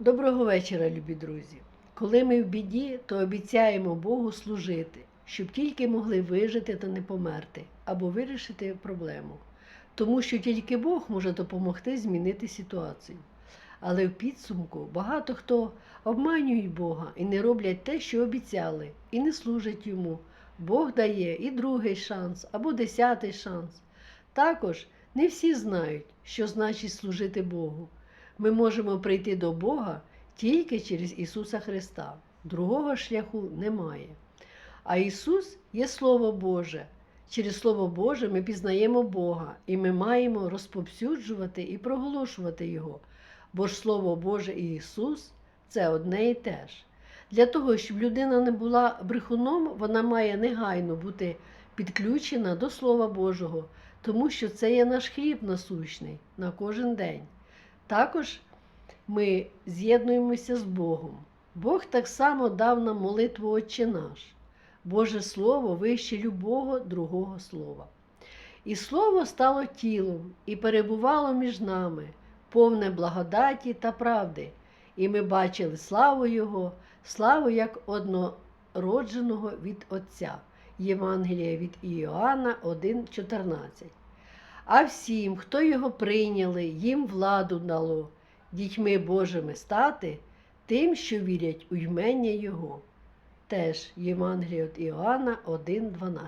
Доброго вечора, любі друзі. Коли ми в біді, то обіцяємо Богу служити, щоб тільки могли вижити та не померти, або вирішити проблему. Тому що тільки Бог може допомогти змінити ситуацію. Але в підсумку багато хто обманюють Бога і не роблять те, що обіцяли, і не служать йому. Бог дає і другий шанс або десятий шанс. Також не всі знають, що значить служити Богу. Ми можемо прийти до Бога тільки через Ісуса Христа. Другого шляху немає. А Ісус є Слово Боже. Через Слово Боже ми пізнаємо Бога, і ми маємо розповсюджувати і проголошувати Його. Бо ж Слово Боже і Ісус це одне і те ж. Для того, щоб людина не була брехуном, вона має негайно бути підключена до Слова Божого, тому що це є наш хліб насущний на кожен день. Також ми з'єднуємося з Богом. Бог так само дав нам молитву Отче наш. Боже Слово вище любого другого слова. І Слово стало тілом і перебувало між нами, повне благодаті та правди, і ми бачили славу Його, славу як однородженого від Отця. Євангелія від Іоанна 1,14. А всім, хто його прийняли, їм владу дало, дітьми Божими стати, тим, що вірять у ймення Його. Теж Євангелія від Іоанна 1,12.